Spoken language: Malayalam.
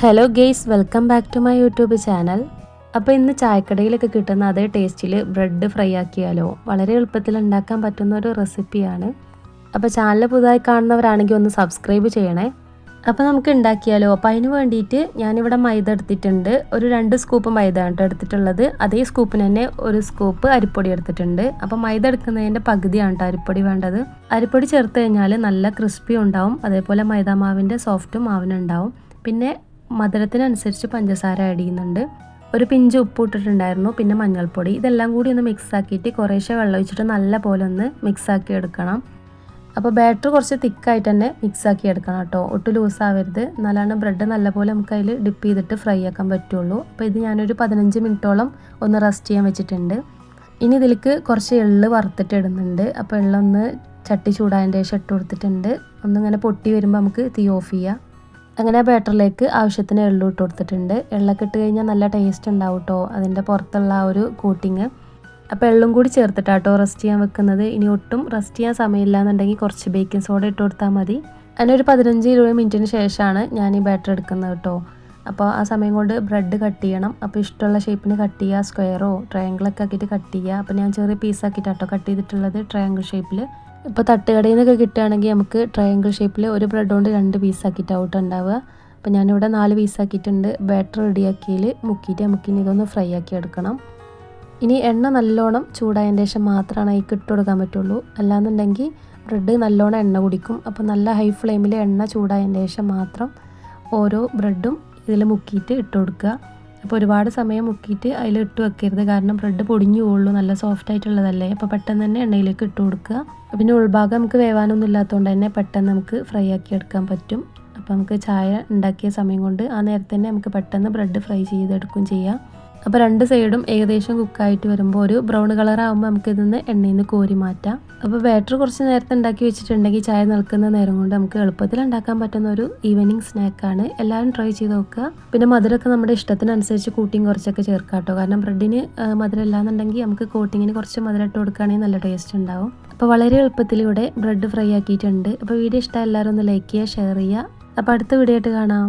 Hello guys welcome back to my YouTube channel അപ്പോൾ ഇന്ന് ചായക്കടയിലൊക്കെ കിട്ടുന്ന അതേ ടേസ്റ്റിൽ ബ്രെഡ് ഫ്രൈ ആക്കിയാലോ? വളരെ എളുപ്പത്തിൽ ഉണ്ടാക്കാൻ പറ്റുന്ന ഒരു റെസിപ്പിയാണ്. അപ്പോൾ ചാനൽ പുതുതായി കാണുന്നവരാണെങ്കിൽ ഒന്ന് സബ്സ്ക്രൈബ് ചെയ്യണേ. അപ്പോൾ നമുക്ക് ഉണ്ടാക്കിയാലോ? അപ്പോൾ അതിന് വേണ്ടിയിട്ട് ഞാനിവിടെ മൈദ എടുത്തിട്ടുണ്ട്. ഒരു രണ്ട് സ്കൂപ്പ് മൈദ കേട്ടോ എടുത്തിട്ടുള്ളത്. അതേ സ്കൂപ്പിന് തന്നെ ഒരു സ്കൂപ്പ് അരിപ്പൊടി എടുത്തിട്ടുണ്ട്. അപ്പോൾ മൈദ എടുക്കുന്നതിന്റെ പകുതിയാണ് കേട്ടോ അരിപ്പൊടി വേണ്ടത്. അരിപ്പൊടി ചേർത്ത് കഴിഞ്ഞാൽ നല്ല ക്രിസ്പി ഉണ്ടാവും. അതേപോലെ മൈദ മാവിന്റെ സോഫ്റ്റും മാവിനുണ്ടാവും. പിന്നെ മധുരത്തിനനുസരിച്ച് പഞ്ചസാര ആഡ് ചെയ്യുന്നുണ്ട്. ഒരു പിഞ്ച് ഉപ്പ് ഇട്ടിട്ടുണ്ടായിരുന്നു പിന്നെ മഞ്ഞൾപ്പൊടി. ഇതെല്ലാം കൂടി ഒന്ന് മിക്സ് ആക്കിയിട്ട് കുറേശ്ശെ വെള്ളം ഒഴിച്ചിട്ട് നല്ല പോലെ ഒന്ന് മിക്സ് ആക്കി എടുക്കണം. അപ്പോൾ ബാറ്റർ കുറച്ച് തിക്കായിട്ട് തന്നെ മിക്സ് ആക്കി എടുക്കണം കേട്ടോ. ഒട്ടും ലൂസ് ആവരുത്. നല്ലവണ്ണം ബ്രെഡ് നല്ലപോലെ നമുക്ക് അതിൽ ഡിപ്പ് ചെയ്തിട്ട് ഫ്രൈ ആക്കാൻ പറ്റുള്ളൂ. അപ്പോൾ ഇത് ഞാനൊരു പതിനഞ്ച് മിനിറ്റോളം ഒന്ന് റെസ്റ്റ് ചെയ്യാൻ വെച്ചിട്ടുണ്ട്. ഇനി ഇതിലേക്ക് കുറച്ച് എള്ള് വറുത്തിട്ട് ഇടുന്നുണ്ട്. അപ്പോൾ എള്ളൊന്ന് ചട്ടി ചൂടായതിന്റെ ശേഷം ഇട്ട് കൊടുത്തിട്ടുണ്ട്. ഒന്നിങ്ങനെ പൊട്ടി വരുമ്പോൾ നമുക്ക് തീ ഓഫ് ചെയ്യാം. അങ്ങനെ ബാറ്ററിലേക്ക് ആവശ്യത്തിന് എള്ളു ഇട്ട് കൊടുത്തിട്ടുണ്ട്. എള്ളൊക്കെ ഇട്ട് കഴിഞ്ഞാൽ നല്ല ടേസ്റ്റ് ഉണ്ടാവും കേട്ടോ അതിന്റെ പുറത്തുള്ള ആ ഒരു കൂട്ടിങ് അപ്പോൾ എള്ളും കൂടി ചേർത്തിട്ടാട്ടോ റെസ്റ്റ് ചെയ്യാൻ വെക്കുന്നത്. ഇനി ഒട്ടും റെസ്റ്റ് ചെയ്യാൻ സമയമില്ല എന്നുണ്ടെങ്കിൽ കുറച്ച് ബേക്കിംഗ് സോഡ ഇട്ട് കൊടുത്താൽ മതി. അങ്ങനെ ഒരു പതിനഞ്ച് ഇരുപത് മിനിറ്റിന് ശേഷമാണ് ഞാൻ ഈ ബാറ്റർ എടുക്കുന്നത് കേട്ടോ അപ്പോൾ ആ സമയം കൊണ്ട് ബ്രെഡ് കട്ട് ചെയ്യണം. അപ്പോൾ ഇഷ്ടമുള്ള ഷേപ്പിന് കട്ട് ചെയ്യുക സ്ക്വയറോ ട്രയാങ്കിളൊക്കെ ആക്കിയിട്ട് കട്ട് ചെയ്യുക അപ്പോൾ ഞാൻ ചെറിയ പീസാക്കിയിട്ടാട്ടോ കട്ട് ചെയ്തിട്ടുള്ളത് ട്രയാങ്കിൾ ഷേപ്പിൽ ഇപ്പോൾ തട്ടുകടയിൽ നിന്നൊക്കെ കിട്ടുകയാണെങ്കിൽ നമുക്ക് ട്രയാങ്കിൾ ഷേപ്പിൽ ഒരു ബ്രെഡ് കൊണ്ട് രണ്ട് പീസ് ആക്കിയിട്ട് ഔട്ട് ഉണ്ടാവുക. അപ്പോൾ ഞാനിവിടെ നാല് പീസ് ആക്കിയിട്ടുണ്ട്. ബാറ്റർ റെഡിയാക്കിയിൽ മുക്കിയിട്ട് നമുക്ക് ഇനി ഇതൊന്ന് ഫ്രൈ ആക്കി എടുക്കണം. ഇനി എണ്ണ നല്ലോണം ചൂടായതിന് ശേഷം മാത്രമാണ് അതിൽ ഇട്ടുകൊടുക്കാൻ പറ്റുള്ളൂ. അല്ലാന്നുണ്ടെങ്കിൽ ബ്രെഡ് നല്ലോണം എണ്ണ കുടിക്കും. അപ്പോൾ നല്ല ഹൈ ഫ്ലെയിമിൽ എണ്ണ ചൂടായതിന് ശേഷം മാത്രം ഓരോ ബ്രെഡും ഇതിൽ മുക്കിയിട്ട് ഇട്ട് കൊടുക്കുക. അപ്പോൾ ഒരുപാട് സമയം മുക്കിയിട്ട് അതിൽ ഇട്ട് വെക്കരുത്. കാരണം ബ്രെഡ് പൊടിഞ്ഞു പോകുള്ളൂ. നല്ല സോഫ്റ്റ് ആയിട്ടുള്ളതല്ലേ. അപ്പോൾ പെട്ടെന്ന് തന്നെ എണ്ണയിലേക്ക് ഇട്ട് കൊടുക്കുക. പിന്നെ ഉൾഭാഗം നമുക്ക് വേവാനൊന്നും ഇല്ലാത്തതുകൊണ്ട് തന്നെ പെട്ടെന്ന് നമുക്ക് ഫ്രൈ ആക്കി എടുക്കാൻ പറ്റും. അപ്പോൾ നമുക്ക് ചായ ഉണ്ടാക്കിയ സമയം കൊണ്ട് ആ നേരത്തെ തന്നെ നമുക്ക് പെട്ടെന്ന് ബ്രെഡ് ഫ്രൈ ചെയ്തെടുക്കുകയും ചെയ്യാം. അപ്പോൾ രണ്ട് സൈഡും ഏകദേശം കുക്കായിട്ട് വരുമ്പോൾ ഒരു ബ്രൗൺ കളർ ആകുമ്പോൾ നമുക്ക് ഇതിന്ന് എണ്ണയിൽ നിന്ന് കോരി മാറ്റാം. അപ്പോൾ ബാറ്റർ കുറച്ച് നേരത്തെ ഉണ്ടാക്കി വെച്ചിട്ടുണ്ടെങ്കിൽ ചായ നിൽക്കുന്ന നേരം കൊണ്ട് നമുക്ക് എളുപ്പത്തിൽ ഉണ്ടാക്കാൻ പറ്റുന്ന ഒരു ഈവനിങ് സ്നാക്കാണ് എല്ലാവരും ട്രൈ ചെയ്ത് നോക്കുക. പിന്നെ മധുരമൊക്കെ നമ്മുടെ ഇഷ്ടത്തിനനുസരിച്ച് കൂട്ടിയും കുറച്ചൊക്കെ ചേർക്കാം കേട്ടോ. കാരണം ബ്രെഡിന് മധുരം ഇല്ലാന്നുണ്ടെങ്കിൽ നമുക്ക് കോട്ടിങ്ങിന് കുറച്ച് മധുരം ഇട്ട് കൊടുക്കുകയാണെങ്കിൽ നല്ല ടേസ്റ്റ് ഉണ്ടാവും. അപ്പോൾ വളരെ എളുപ്പത്തിലൂടെ ബ്രെഡ് ഫ്രൈ ആക്കിയിട്ടുണ്ട്. അപ്പോൾ വീഡിയോ ഇഷ്ടം എല്ലാവരും ഒന്ന് ലൈക്ക് ചെയ്യുക ഷെയർ ചെയ്യുക. അപ്പോൾ അടുത്ത വീഡിയോ ആയിട്ട് കാണാം.